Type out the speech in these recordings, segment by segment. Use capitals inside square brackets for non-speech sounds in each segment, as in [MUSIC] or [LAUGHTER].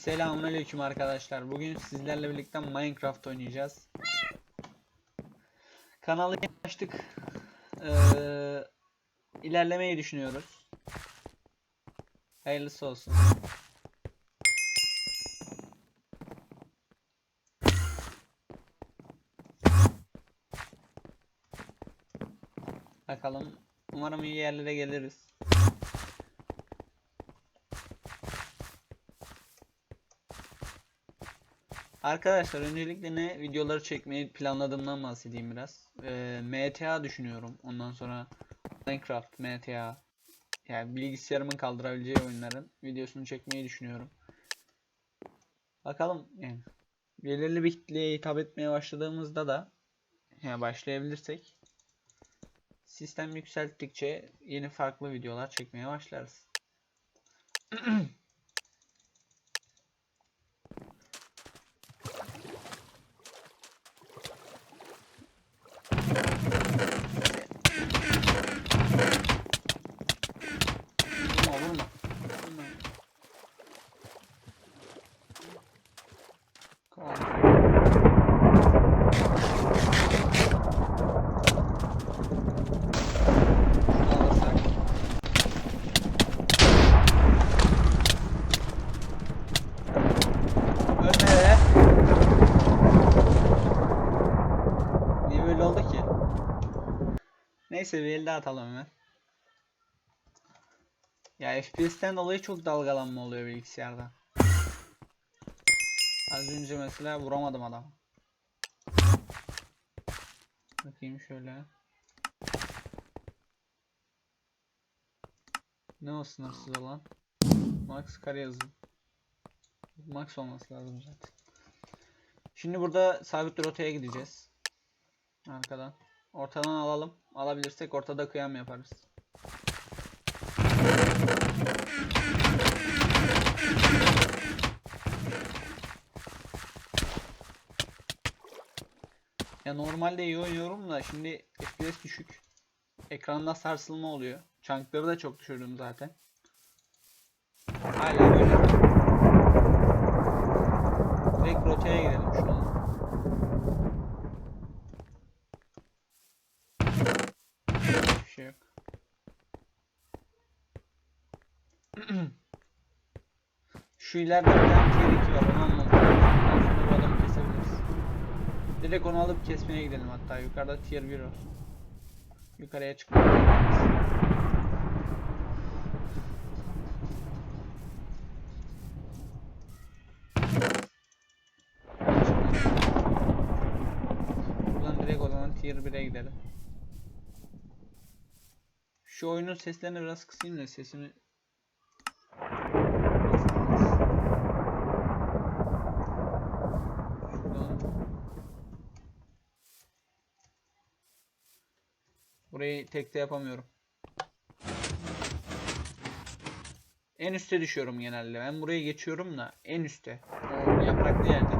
Selamünaleyküm arkadaşlar. Bugün sizlerle birlikte Minecraft oynayacağız. Kanalı açtık. Ee, ilerlemeyi düşünüyoruz. Hayırlısı olsun. Bakalım. Umarım iyi yerlere geliriz. Arkadaşlar öncelikle ne videoları çekmeyi planladığımdan bahsedeyim biraz. Ee, MTA düşünüyorum. Ondan sonra Minecraft, MTA. Yani bilgisayarımın kaldırabileceği oyunların videosunu çekmeyi düşünüyorum. Bakalım yani. Belirli bir kitleye hitap etmeye başladığımızda da yani başlayabilirsek sistem yükselttikçe yeni farklı videolar çekmeye başlarız. [CLEARS THROAT] El daha atalım hemen. Ya FPS'ten dolayı çok dalgalanma oluyor bilgisayarda. Az önce mesela vuramadım adam. Bakayım şöyle. Ne o sınırsız olan? Max kare yazın. Max olması lazım zaten. Şimdi burada sabit rotaya gideceğiz. Arkadan. Ortadan alalım. Alabilirsek ortada kıyam yaparız. Ya normalde iyi oynuyorum da şimdi FPS düşük. Ekranda sarsılma oluyor. Chunk'ları da çok düşürdüm zaten. Hala böyle. Direkt rotaya gidelim şu an. Hiçbir şey yok. [CLEARS THROAT] Şu ileride bir tane 2 var onu anladım. Sonra bu adamı kesebiliriz. Direkt onu alıp kesmeye gidelim hatta. Yukarıda tier 1 var. Yukarıya çıkmak. Buradan direkt o zaman tier 1'e gidelim. Şu oyunun seslerini biraz kısayım da sesimi Burayı tekte yapamıyorum. En üste düşüyorum genelde. Ben buraya geçiyorum da en üste. Yapraklı yerde.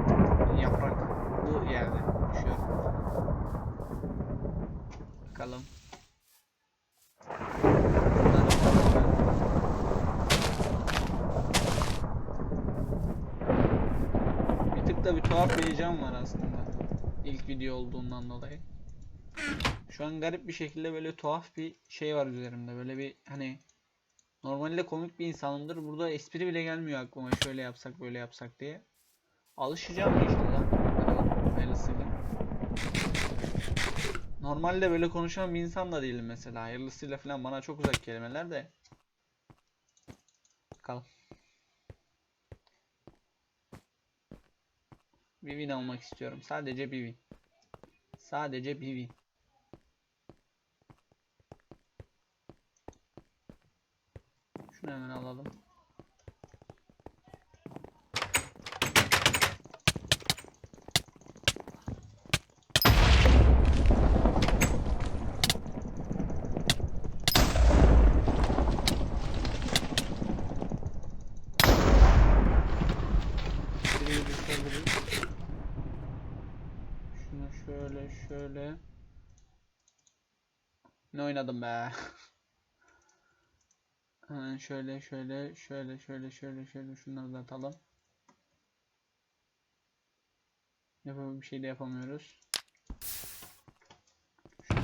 Yapraklı yerde düşüyorum. Bakalım. Buradan çıkalım ben. Bir tık da bir tuhaf bir heyecan var aslında. İlk video olduğundan dolayı. Şu an garip bir şekilde böyle tuhaf bir şey var üzerimde. Böyle bir hani normalde komik bir insanımdır. Burada espri bile gelmiyor aklıma şöyle yapsak böyle yapsak diye. Alışacağım inşallah. Hayırlısıyla. Normalde böyle konuşan bir insan da değilim mesela. Hayırlısıyla falan bana çok uzak kelimeler de. Bakalım. Bir win almak istiyorum. Sadece bir win. Sadece bir win. Şunu hemen alalım. Şöyle şöyle. Ne oynadım be? [LAUGHS] Şöyle şöyle şöyle şöyle şöyle şöyle şunları da atalım. Yapalım bir şey de yapamıyoruz. Şunu.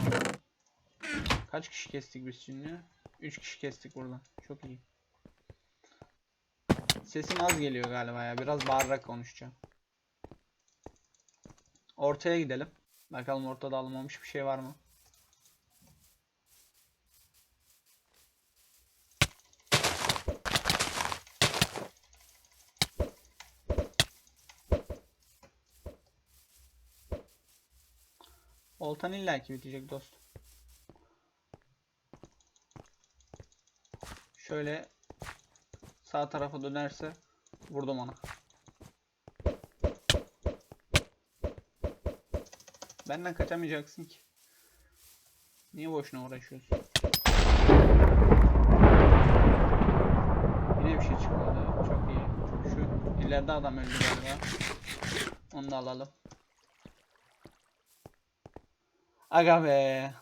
Kaç kişi kestik biz şimdi? 3 kişi kestik buradan. Çok iyi. Sesim az geliyor galiba ya. Biraz bağırarak konuşacağım. Ortaya gidelim. Bakalım ortada alınmamış bir şey var mı? Oltan illaki bitecek dostum. Şöyle sağ tarafa dönerse vurdum ona. Benden kaçamayacaksın ki. Niye boşuna uğraşıyorsun? Yine bir şey çıkmadı. Çok iyi. Şu ileride adam öldü galiba. Onu da alalım. Aga be.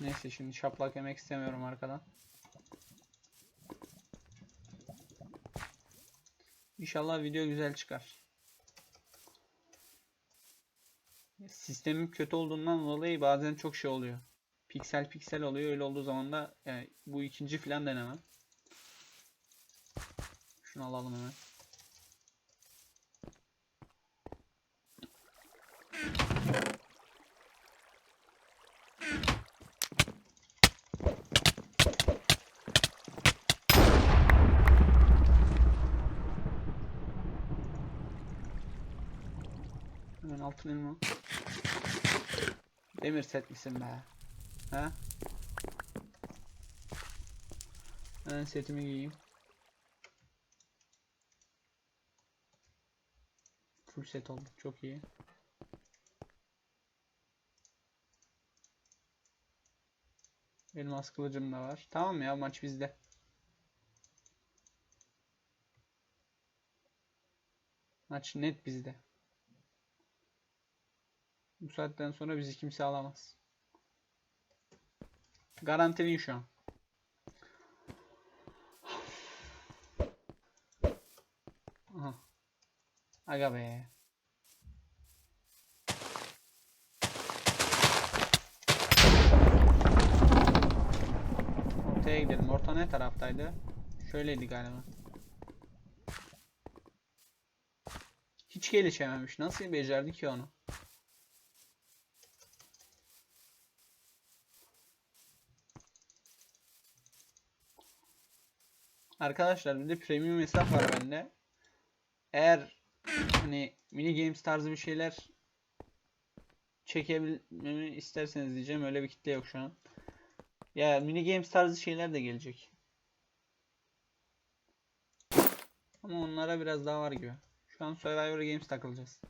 Neyse şimdi şaplak yemek istemiyorum arkadan. İnşallah video güzel çıkar. Sistemin kötü olduğundan dolayı bazen çok şey oluyor. Piksel piksel oluyor. Öyle olduğu zaman da yani bu ikinci falan denemem. Şunu alalım hemen. Hemen altın elma. Demir set misin be? Ha? Hemen setimi giyeyim. Full set oldu. Çok iyi. Elmas kılıcım da var. Tamam ya maç bizde. Maç net bizde. Bu saatten sonra bizi kimse alamaz. Garantiliyim şu an. Aga be. Ortaya gidelim. Orta ne taraftaydı? Şöyleydi galiba. Hiç gelişememiş. Nasıl becerdi ki onu? Arkadaşlar bir de premium hesap var bende. Eğer hani mini games tarzı bir şeyler çekebilmemi isterseniz diyeceğim. Öyle bir kitle yok şu an. Ya mini games tarzı şeyler de gelecek. Ama onlara biraz daha var gibi. Şu an Survivor Games takılacağız.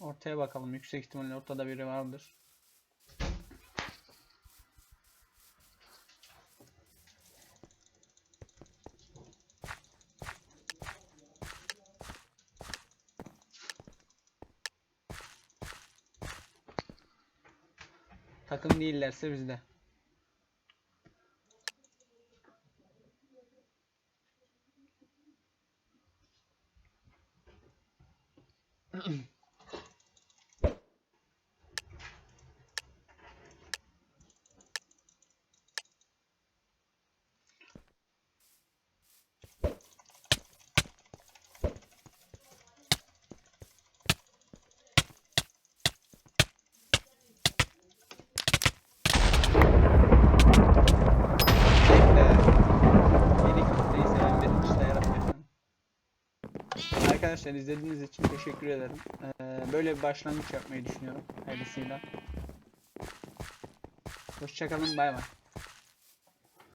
Ortaya bakalım. Yüksek ihtimalle ortada biri vardır. Takım değillerse bizde. Arkadaşlar izlediğiniz için teşekkür ederim. Ee, böyle bir başlangıç yapmayı düşünüyorum. Hayırlısıyla. Hoşçakalın bay bay.